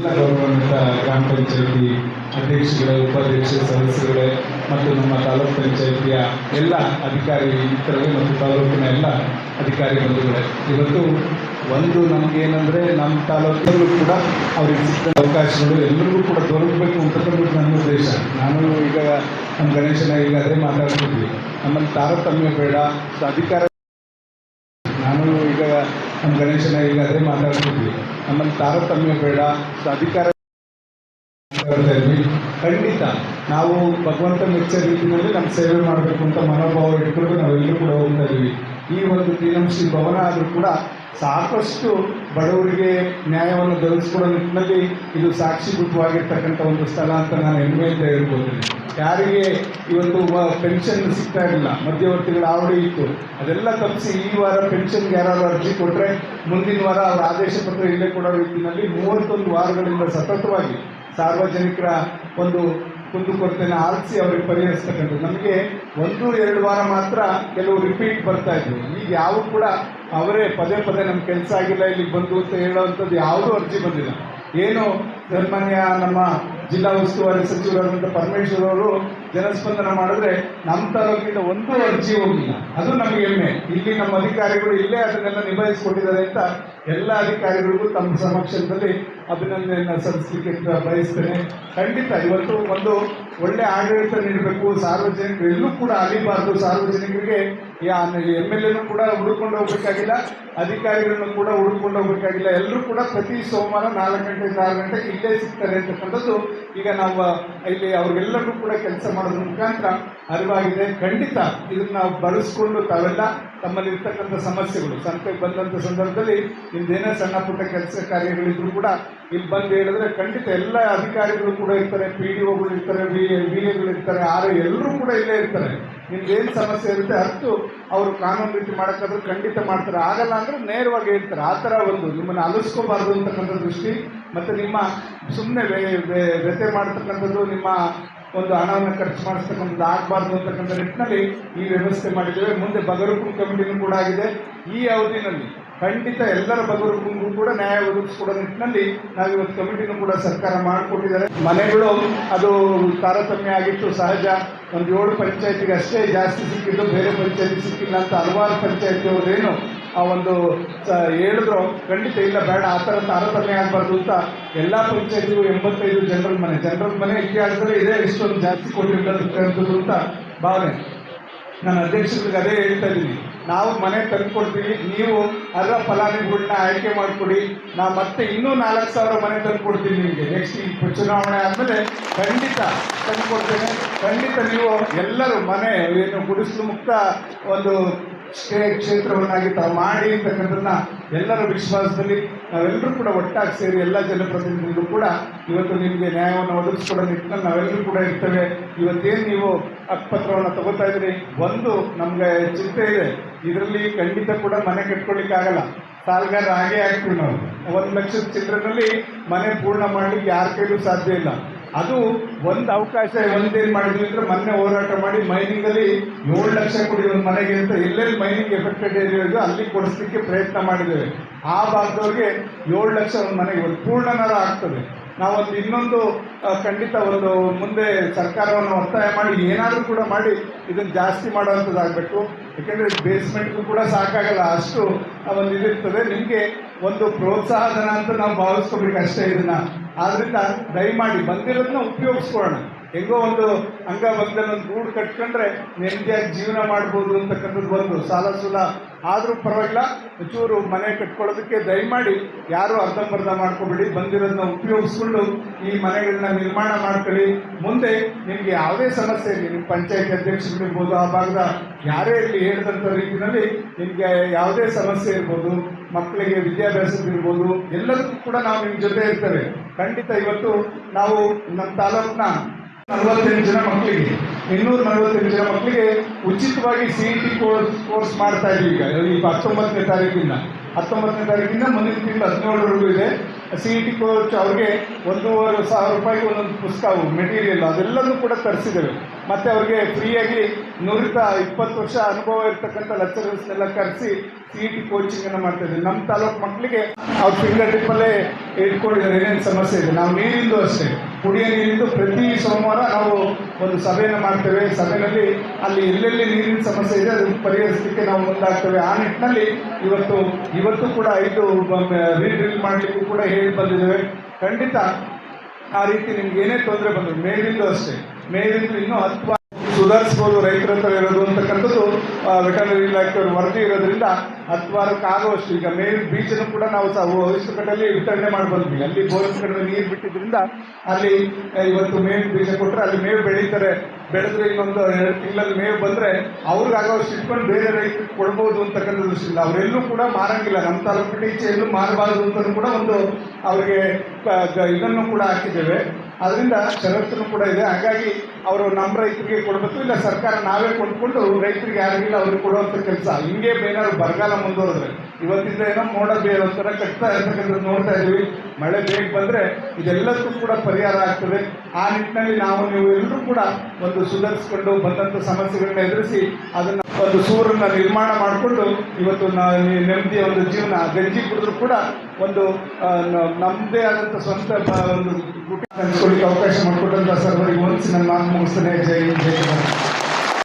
ಎಲ್ಲ ಗೌರವಾನ್ವಿತ ಗ್ರಾಮ ಪಂಚಾಯತಿ ಅಧ್ಯಕ್ಷಗಳೇ ಉಪಾಧ್ಯಕ್ಷ ಸದಸ್ಯರುಗಳೇ, ಮತ್ತು ನಮ್ಮ ತಾಲೂಕು ಪಂಚಾಯತಿಯ ಎಲ್ಲ ಅಧಿಕಾರಿ ಮಿತ್ರರೇ ಮತ್ತು ತಾಲೂಕಿನ ಎಲ್ಲ ಅಧಿಕಾರಿ ಬಂಧುಗಳೇ. ಇವತ್ತು ಒಂದು ನಮಗೇನೆಂದರೆ ನಮ್ಮ ತಾಲೂಕಿನಲ್ಲೂ ಕೂಡ ಅವ್ರಿಗೆ ಸಿಕ್ಕ ಅವಕಾಶಗಳು ಎಲ್ಲರಿಗೂ ಕೂಡ ದೊರಕಬೇಕು ಅಂತಕ್ಕಂಥದ್ದು ನನ್ನ ಉದ್ದೇಶ. ನಾನು ಈಗ ನಮ್ಮ ಗಣೇಶನ ಈಗ ಅದೇ ಮಾತಾಡ್ತಿದ್ವಿ. ನಮ್ಮಲ್ಲಿ ತಾರತಮ್ಯ ಬೇಡ, ಅಧಿಕಾರ ನಾನು ಈಗ ನಮ್ಮ ಗಣೇಶನ ಈಗ ಅದೇ ಮಾತಾಡ್ತಿದ್ವಿ. ನಮ್ಮಲ್ಲಿ ತಾರತಮ್ಯ ಬೇಡ ಅಧಿಕಾರ ಖಂಡಿತ ನಾವು ಭಗವಂತ ಮೆಚ್ಚ ರೀತಿಯಲ್ಲಿ ನಮ್ಮ ಸೇವೆ ಮಾಡಬೇಕು ಅಂತ ಮನೋಭಾವ ಇಟ್ಕೊಂಡು ನಾವೆಲ್ಲರೂ ಕೂಡ ಹೋಗ್ತಾ ಇದ್ದೀವಿ ಈ ಒಂದು ಶ್ರೀ ಭವನ ಆದರೂ ಕೂಡ ಸಾಕಷ್ಟು ಬಡವರಿಗೆ ನ್ಯಾಯವನ್ನು ದೊರಕಿಸ್ಕೊಡೋ ನಿಟ್ಟಿನಲ್ಲಿ ಇದು ಸಾಕ್ಷಿಭೂತವಾಗಿರ್ತಕ್ಕಂಥ ಒಂದು ಸ್ಥಳ ಅಂತ ನಾನು ಹೆಮ್ಮೆಯಿಂದ ಹೇಳ್ಬೋದು ಯಾರಿಗೆ ಇವತ್ತು ಪೆನ್ಷನ್ ಸಿಗ್ತಾ ಇರಲಿಲ್ಲ ಮಧ್ಯವರ್ತಿಗಳ ಆವಡಿ ಇತ್ತು, ಅದೆಲ್ಲ ತಪ್ಪಿಸಿ ಈ ವಾರ ಪೆನ್ಷನ್ಗೆ ಯಾರಾದ್ರು ಅರ್ಜಿ ಕೊಟ್ಟರೆ ಮುಂದಿನ ವಾರ ಅವರ ಆದೇಶ ಪತ್ರ ಇಲ್ಲೇ ಕೊಡೋ ರೀತಿಯಲ್ಲಿ ಮೂವತ್ತೊಂದು ವಾರಗಳಿಂದ ಸತತವಾಗಿ ಸಾರ್ವಜನಿಕರ ಒಂದು ಕುಂದುಕೊರತೆಯನ್ನು ಆರಿಸಿ ಅವ್ರಿಗೆ ಪರಿಹರಿಸ್ತಕ್ಕಂಥದ್ದು ನಮಗೆ ಒಂದು, ಎರಡು ವಾರ ಮಾತ್ರ ಕೆಲವು ರಿಪೀಟ್ ಬರ್ತಾ ಇದ್ವು. ಈಗ ಯಾವ ಕೂಡ ಅವರೇ ಪದೇ ಪದೇ ನಮ್ಮ ಕೆಲಸ ಆಗಿಲ್ಲ, ಇಲ್ಲಿಗೆ ಬಂದು ಅಂತ ಹೇಳೋವಂಥದ್ದು ಯಾವುದೂ ಅರ್ಜಿ ಬಂದಿಲ್ಲ. ಏನು ಸನ್ಮಾನ್ಯ ನಮ್ಮ ಜಿಲ್ಲಾ ಉಸ್ತುವಾರಿ ಸಚಿವರಾದಂಥ ಪರಮೇಶ್ವರ್ ಅವರು ಜನಸ್ಪಂದನ ಮಾಡಿದ್ರೆ ನಮ್ಮ ತಾಲೂಕಿನ ಒಂದು ಅರ್ಜಿ ಹೋಗಿಲ್ಲ. ಅದು ನಮಗೆ ಹೆಮ್ಮೆ. ಇಲ್ಲಿ ನಮ್ಮ ಅಧಿಕಾರಿಗಳು ಇಲ್ಲೇ ಅದನ್ನೆಲ್ಲ ನಿಭಾಯಿಸಿಕೊಟ್ಟಿದ್ದಾರೆ ಅಂತ ಎಲ್ಲ ಅಧಿಕಾರಿಗಳಿಗೂ ತಮ್ಮ ಸಮಕ್ಷಮದಲ್ಲಿ ಅಭಿನಂದನೆಯನ್ನು ಸಲ್ಲಿಸಲಿಕ್ಕೆ ಬಯಸ್ತೇನೆ. ಖಂಡಿತ ಇವತ್ತು ಒಂದು ಒಳ್ಳೆ ಆಡಳಿತ ನೀಡಬೇಕು. ಸಾರ್ವಜನಿಕರು ಎಲ್ಲೂ ಕೂಡ ಅಲಿಬಾರ್ದು ಸಾರ್ವಜನಿಕರಿಗೆ ಎಂ ಎಲ್ ಎನೂ ಕೂಡ ಹುಡುಕೊಂಡು ಹೋಗ್ಬೇಕಾಗಿಲ್ಲ. ಅಧಿಕಾರಿಗಳನ್ನು ಕೂಡ ಹುಡುಕೊಂಡು ಹೋಗ್ಬೇಕಾಗಿಲ್ಲ. ಎಲ್ಲರೂ ಕೂಡ ಪ್ರತಿ ಸೋಮವಾರ ನಾಲ್ಕು ಗಂಟೆಯಿಂದ ಆರು ಗಂಟೆಗೆ ಇಲ್ಲೇ ಸಿಗ್ತಾರೆ ಅಂತಕ್ಕಂಥದ್ದು ಈಗ ನಾವು ಇಲ್ಲಿ ಅವ್ರಿಗೆಲ್ಲರಿಗೂ ಕೂಡ ಕೆಲಸ ಮಾಡೋದ್ರ ಮುಖಾಂತರ ಅರಿವಾಗಿದೆ. ಖಂಡಿತ ಇದನ್ನ ನಾವು ಬಳಸ್ಕೊಂಡು ತಾವೆಲ್ಲ ತಮ್ಮಲ್ಲಿ ಇರ್ತಕ್ಕಂಥ ಸಮಸ್ಯೆಗಳು. ಸಂತೆಗೆ ಬಂದಂಥ ಸಂದರ್ಭದಲ್ಲಿ ನಿಮ್ದೇನೇ ಸಣ್ಣ ಪುಟ್ಟ ಕೆಲಸ ಕಾರ್ಯಗಳಿದ್ರು ಕೂಡ ಇಲ್ಲಿ ಬಂದು ಹೇಳಿದ್ರೆ ಖಂಡಿತ ಎಲ್ಲ ಅಧಿಕಾರಿಗಳು ಕೂಡ ಇರ್ತಾರೆ ಪಿ ಡಿ ಒಗಳು ಇರ್ತಾರೆ ವಿ ವಿ ಎಗಳು ಇರ್ತಾರೆ ಆರ್ ಎಲ್ಲರೂ ಕೂಡ ಇಲ್ಲೇ ಇರ್ತಾರೆ. ನಿಮ್ದೇನು ಸಮಸ್ಯೆ ಇರುತ್ತೆ ಅಷ್ಟು ಅವರು ಕಾನೂನು ರೀತಿ ಮಾಡೋಕ್ಕಾದ್ರೂ ಖಂಡಿತ ಮಾಡ್ತಾರೆ. ಆಗಲ್ಲ ಅಂದರೆ ನೇರವಾಗಿ ಹೇಳ್ತಾರೆ. ಆ ಥರ ಒಂದು ನಿಮ್ಮನ್ನು ಅಲಿಸ್ಕೋಬಾರ್ದು ಅಂತಕ್ಕಂಥ ದೃಷ್ಟಿ, ಮತ್ತು ನಿಮ್ಮ ಸುಮ್ಮನೆ ವ್ಯತೆ ಮಾಡ್ತಕ್ಕಂಥದ್ದು, ನಿಮ್ಮ ಒಂದು ಹಣವನ್ನು ಖರ್ಚು ಮಾಡಿಸ್ತಕ್ಕಂಥದ್ದು ಆಗಬಾರ್ದು ಅಂತಕ್ಕಂಥ ನಿಟ್ಟಿನಲ್ಲಿ ಈ ವ್ಯವಸ್ಥೆ ಮಾಡಿದ್ದೇವೆ. ಮುಂದೆ ಬಗರುಕುಂ ಕಮಿಟಿನೂ ಕೂಡ ಆಗಿದೆ. ಈ ಅವಧಿನಲ್ಲಿ ಖಂಡಿತ ಎಲ್ಲರ ಬಗರುಕುಂಗೂ ಕೂಡ ನ್ಯಾಯ ಒದಗಿಸ್ಕೊಡೋ ನಿಟ್ಟಿನಲ್ಲಿ ನಾವು ಇವತ್ತು ಕಮಿಟಿನೂ ಕೂಡ ಸರ್ಕಾರ ಮಾಡಿಕೊಟ್ಟಿದ್ದಾರೆ. ಮನೆಗಳು ಅದು ತಾರತಮ್ಯ ಆಗಿತ್ತು, ಸಹಜ. ಒಂದು ಏಳು ಪಂಚಾಯತಿಗೆ ಅಷ್ಟೇ ಜಾಸ್ತಿ ಸಿಕ್ಕಿದ್ದು, ಬೇರೆ ಪಂಚಾಯತಿ ಸಿಕ್ಕಿಲ್ಲ ಅಂತ ಹಲವಾರು ಪಂಚಾಯತಿಯವರೇನು ಆ ಒಂದು ಹೇಳಿದ್ರು. ಖಂಡಿತ ಇಲ್ಲ, ಬೇಡ, ಆ ಥರ ತಾರತಮ್ಯ ಆಗಬಾರ್ದು ಅಂತ ಎಲ್ಲ ಪಂಚಾಯತಿಗೂ ಎಂಬತ್ತೈದು ಜನರಲ್ ಮನೆ ಜನರಲ್ ಮನೆ ಇತಿಹಾಸದಲ್ಲಿ ಇದೇ ಇಷ್ಟೊಂದು ಜಾಸ್ತಿ ಕೊಟ್ಟಿರ್ತಕ್ಕಂಥದ್ದು ಅಂತ ಭಾವನೆ. ನಾನು ಅಧ್ಯಕ್ಷರಿಗೆ ಅದೇ ಹೇಳ್ತಾ ಇದ್ದೀನಿ. ನಾವು ಮನೆ ತಂದುಕೊಡ್ತೀವಿ, ನೀವು ಅದರ ಫಲಾನುಭವಿಗಳನ್ನ ಆಯ್ಕೆ ಮಾಡಿಕೊಡಿ. ನಾ ಮತ್ತೆ ಇನ್ನೂ ನಾಲ್ಕು ಸಾವಿರ ಮನೆ ತಂದುಕೊಡ್ತೀನಿ ನಿಮಗೆ. ನೆಕ್ಸ್ಟ್ ಈ ಚುನಾವಣೆ ಆದಮೇಲೆ ಖಂಡಿತ ತಂದುಕೊಡ್ತೇನೆ. ಖಂಡಿತ ನೀವು ಎಲ್ಲರೂ ಮನೆ ಏನು ಗುಡಿಸಲು ಮುಕ್ತ ಒಂದು ಕ್ಷೇತ್ರವನ್ನಾಗಿ ತಾವು ಮಾಡಿ ಅಂತಕ್ಕಂಥದ್ದನ್ನ ಎಲ್ಲರ ವಿಶ್ವಾಸದಲ್ಲಿ ನಾವೆಲ್ಲರೂ ಕೂಡ ಒಟ್ಟಾಗಿ ಸೇರಿ ಎಲ್ಲ ಜನಪ್ರತಿನಿಧಿಗಳು ಕೂಡ ಇವತ್ತು ನಿಮಗೆ ನ್ಯಾಯವನ್ನು ಒದಗಿಸ್ಕೊಡೋ ನಿಟ್ಟಿನಲ್ಲಿ ನಾವೆಲ್ಲರೂ ಕೂಡ ಇರ್ತೇವೆ. ಇವತ್ತೇನು ನೀವು ಹಕ್ಕುಪತ್ರವನ್ನು ತಗೋತಾ ಇದ್ರಿ ಒಂದು ನಮಗೆ ಚಿಂತೆ ಇದೆ. ಇದರಲ್ಲಿ ಖಂಡಿತ ಕೂಡ ಮನೆ ಕಟ್ಕೊಳ್ಳಿಕ್ಕಾಗಲ್ಲ ಸಾಲಗಾರ ಹಾಗೆ ಆಗ್ತೀವಿ ನಾವು. ಒಂದು ಲಕ್ಷದ ಚಿತ್ರದಲ್ಲಿ ಮನೆ ಪೂರ್ಣ ಮಾಡಲಿಕ್ಕೆ ಯಾರ ಕೈಲೂ ಸಾಧ್ಯ ಇಲ್ಲ. ಅದು ಒಂದು ಅವಕಾಶ ಒಂದೇನು ಮಾಡಿದ್ವಿ ಅಂದ್ರೆ ಮೊನ್ನೆ ಹೋರಾಟ ಮಾಡಿ ಮೈನಿಂಗಲ್ಲಿ ಏಳು ಲಕ್ಷ ಕೊಡಿ ಒಂದು ಮನೆಗೆ ಅಂತ ಎಲ್ಲೆಲ್ಲಿ ಮೈನಿಂಗ್ ಎಫೆಕ್ಟೆಡ್ ಏರಿಯಾ ಇದೆಯೋ ಅಲ್ಲಿ ಕೊಡಿಸ್ಲಿಕ್ಕೆ ಪ್ರಯತ್ನ ಮಾಡಿದ್ದೇವೆ. ಆ ಭಾಗದವ್ರಿಗೆ ಏಳು ಲಕ್ಷ ಒಂದು ಮನೆಗೆ ಒಂದು ಪೂರ್ಣನರ ಆಗ್ತದೆ. ನಾವೊಂದು ಇನ್ನೊಂದು ಖಂಡಿತ ಒಂದು ಮುಂದೆ ಸರ್ಕಾರವನ್ನು ಒತ್ತಾಯ ಮಾಡಿ ಏನಾದರೂ ಕೂಡ ಮಾಡಿ ಇದನ್ನು ಜಾಸ್ತಿ ಮಾಡುವಂಥದ್ದಾಗಬೇಕು ಯಾಕೆಂದರೆ ಬೇಸ್ಮೆಂಟ್ಗೂ ಕೂಡ ಸಾಕಾಗಲ್ಲ. ಅಷ್ಟು ಒಂದು ಇದಿರ್ತದೆ ನಿಮಗೆ ಒಂದು ಪ್ರೋತ್ಸಾಹಧನ ಅಂತ ನಾವು ಭಾವಿಸ್ಕೋಬೇಕು ಅಷ್ಟೇ ಇದನ್ನ. ಆದ್ರಿಂದ ದಯಮಾಡಿ ಬಂದಿರೋದನ್ನ ಉಪಯೋಗಿಸ್ಕೊಳ್ಳೋಣ. ಹೆಂಗೋ ಒಂದು ಅಂಗ ಒಂದು ಗೂಡು ಕಟ್ಕೊಂಡ್ರೆ ನೆಮ್ಮದಿಯಾಗಿ ಜೀವನ ಮಾಡ್ಬೋದು ಅಂತಕ್ಕಂಥದ್ದು ಬಂದು. ಸಾಲ ಸೂಲ ಆದರೂ ಪರವಾಗಿಲ್ಲ ಚೂರು ಮನೆ ಕಟ್ಕೊಳ್ಳೋದಕ್ಕೆ ದಯಮಾಡಿ ಯಾರು ಅರ್ಧಂಬರ್ಧ ಮಾಡ್ಕೊಬೇಡಿ. ಬಂದಿರೋದನ್ನ ಉಪಯೋಗಿಸ್ಕೊಂಡು ಈ ಮನೆಗಳನ್ನ ನಿರ್ಮಾಣ ಮಾಡ್ಕೊಳ್ಳಿ. ಮುಂದೆ ನಿಮಗೆ ಯಾವುದೇ ಸಮಸ್ಯೆ ಇರಲಿ ನಿಮ್ಮ ಪಂಚಾಯತ್ ಅಧ್ಯಕ್ಷಗಳಿರ್ಬೋದು ಆ ಭಾಗದ ಯಾರೇ ಇರಲಿ ಹೇಳಿದಂಥ ರೀತಿಯಲ್ಲಿ ನಿಮಗೆ ಯಾವುದೇ ಸಮಸ್ಯೆ ಇರ್ಬೋದು, ಮಕ್ಕಳಿಗೆ ವಿದ್ಯಾಭ್ಯಾಸದಿರ್ಬೋದು ಎಲ್ಲದಕ್ಕೂ ಕೂಡ ನಾವು ನಿಮ್ಮ ಜೊತೆ ಇರ್ತೇವೆ. ಖಂಡಿತ ಇವತ್ತು ನಾವು ನಮ್ಮ ತಾಲೂಕಿನ ನಲವತ್ತೆಂಟು ಜನ ಮಕ್ಕಳಿಗೆ, ಇನ್ನೂರ ನಲವತ್ತೆಂಟು ಜನ ಮಕ್ಕಳಿಗೆ ಉಚಿತವಾಗಿ C E T course course ಮಾಡ್ತಾ ಇದ್ದೀವಿ ಈಗ. ಈ ಹತ್ತೊಂಬತ್ತನೇ ತಾರೀಕಿಂದ. ಹತ್ತೊಂಬತ್ತನೇ ತಾರೀಕಿಂದ ಮುಂದಿನ ತಿಂಗಳು ಹದಿನೇಳರವರೆಗೂ ಇದೆ. ಸಿ ಇ ಟಿ ಕೋಚ್ ಅವ್ರಿಗೆ ಒಂದೂವರೆ ಸಾವಿರ ರೂಪಾಯಿಗೆ ಒಂದೊಂದು ಪುಸ್ತಕ ಮೆಟೀರಿಯಲ್ ಅದೆಲ್ಲನೂ ಕೂಡ ತರಿಸಿದ್ದೇವೆ ಮತ್ತು ಅವ್ರಿಗೆ ಫ್ರೀಯಾಗಿ ನುರಿತ ಇಪ್ಪತ್ತು ವರ್ಷ ಅನುಭವ ಇರತಕ್ಕಂಥ ಲೆಕ್ಚರರ್ಸ್ನೆಲ್ಲ ಕರೆಸಿ ಸಿ ಇ ಟಿ ಕೋಚಿಂಗನ್ನು ಮಾಡ್ತಾ ಇದ್ದೀವಿ ನಮ್ಮ ತಾಲೂಕು ಮಕ್ಕಳಿಗೆ ಅವ್ರ ಫಿಂಗರ್ ಟಿಪ್ಪಲ್ಲೇ ಇಟ್ಕೊಂಡಿದ್ದಾರೆ. ಏನೇನು ಸಮಸ್ಯೆ ಇದೆ? ನಾವು ನೀರಿಂದು ಅಷ್ಟೇ. ಕುಡಿಯ ನೀರಿಂದು ಪ್ರತಿ ಸೋಮವಾರ ನಾವು ಒಂದು ಸಭೆಯನ್ನು ಮಾಡ್ತೇವೆ. ಸಭೆಯಲ್ಲಿ ಅಲ್ಲಿ ಎಲ್ಲೆಲ್ಲಿ ನೀರಿನ ಸಮಸ್ಯೆ ಇದೆ, ಅದನ್ನು ಪರಿಹರಿಸಲಿಕ್ಕೆ ನಾವು ಮುಂದಾಗ್ತೇವೆ. ಆ ನಿಟ್ಟಿನಲ್ಲಿ ಇವತ್ತು ಇವತ್ತು ಕೂಡ ಐದು ರೀಡ್ರಿಲ್ ಮಾಡಲಿಕ್ಕೂ ಕೂಡ ಬಂದಿದ್ದೇವೆ. ಖಂಡಿತ ಆ ರೀತಿ ನಿಮ್ಗೆ ಏನೇ ತೊಂದರೆ ಬಂದರು ಮೇವಿಂದು ಅಷ್ಟೇ. ಮೇವಿಂದು ಇನ್ನೂ ಹತ್ತು ಸುಧಾರಿಸ್ಬೋದು, ರೈತರ ಹತ್ರ ಇರೋದು ಅಂತಕ್ಕಂಥದ್ದು ವೆಟರ್ನರಿ ಇಲಾಖೆಯವರು ವರದಿ ಇರೋದ್ರಿಂದ ಹತ್ತು ವಾರಕ್ಕೆ ಆಗುವಷ್ಟು. ಈಗ ಮೇಲಿನ ಬೀಚನ್ನು ಕೂಡ ನಾವು ಸಹ ಕಟ್ಟಲ್ಲಿ ವಿತರಣೆ ಮಾಡಿ ಬಂದ್ವಿ ಅಲ್ಲಿ ಬೋರ್ಸ್ ಕಡೆ ನೀರು ಬಿಟ್ಟಿದ್ರಿಂದ ಅಲ್ಲಿ ಇವತ್ತು ಮೇಲ್ ಬೀಜ ಕೊಟ್ಟರೆ ಅಲ್ಲಿ ಮೇವು ಬೆಳೀತಾರೆ ಬೆಳೆದ್ರೆ ಇನ್ನೊಂದು ಎರಡು ತಿಂಗಳಲ್ಲಿ ಮೇವು ಬಂದರೆ ಅವ್ರಿಗಾಗೋಷ್ಟು ಇಟ್ಕೊಂಡು ಬೇರೆ ರೈತರಿಗೆ ಕೊಡ್ಬೋದು ಅಂತಕ್ಕಂಥ ದೃಷ್ಟಿಯಿಂದ. ಅವರೆಲ್ಲೂ ಕೂಡ ಮಾರಂಗಿಲ್ಲ. ನಮ್ಮ ತಾಲೂಕಿನ ಈಚೆ ಎಲ್ಲೂ ಮಾರಬಾರದು ಅಂತಲೂ ಕೂಡ ಒಂದು ಅವರಿಗೆ ಇದನ್ನು ಕೂಡ ಹಾಕಿದ್ದೇವೆ. ಅದರಿಂದ ಷರತ್ತನ್ನು ಕೂಡ ಇದೆ. ಹಾಗಾಗಿ ಅವರು ನಮ್ಮ ರೈತರಿಗೆ ಕೊಡಬೇಕು. ಇಲ್ಲ, ಸರ್ಕಾರ ನಾವೇ ಕೊಂಡ್ಕೊಂಡು ರೈತರಿಗೆ ಯಾರಿಗಿಲ್ಲ, ಅವ್ರಿಗೆ ಕೊಡುವಂಥ ಕೆಲಸ. ಹಿಂಗೆ ಏನಾದ್ರು ಬರಗಾಲ ಮುಂದುವರೆದ್ರೆ, ಇವತ್ತಿಂದ ಏನೋ ಮೋಡ ಬೇರೆ ಒಂಥರ ಕಟ್ತಾ ಇರ್ತಕ್ಕಂಥದ್ದು ನೋಡ್ತಾ ಇದ್ದೀವಿ. ಮಳೆ ಬೇಗ ಬಂದರೆ ಇದೆಲ್ಲದಕ್ಕೂ ಕೂಡ ಪರಿಹಾರ ಆಗ್ತದೆ. ಆ ನಿಟ್ಟಿನಲ್ಲಿ ನಾವು ನೀವು ಎಲ್ಲರೂ ಕೂಡ ಒಂದು ಸುಧಾರಿಸ್ಕೊಂಡು ಬಂದಂಥ ಸಮಸ್ಯೆಗಳನ್ನ ಎದುರಿಸಿ ಅದನ್ನು ಒಂದು ಸೂರನ್ನ ನಿರ್ಮಾಣ ಮಾಡಿಕೊಂಡು ಇವತ್ತು ನೆಮ್ಮದಿಯ ಒಂದು ಜೀವನ ಗಂಜಿ ಕುಡಿದ್ರು ಕೂಡ ಒಂದು ನಮ್ಮದೇ ಆದಂಥ ಸ್ವಂತ ಒಂದು ಅವಕಾಶ ಮಾಡಿಕೊಟ್ಟಂಥ ಸರ್ವರಿಗೆ ಒಂದು ಮಾತು ಮುಗಿಸ್ತೇನೆ ಜೈ ಜೈ.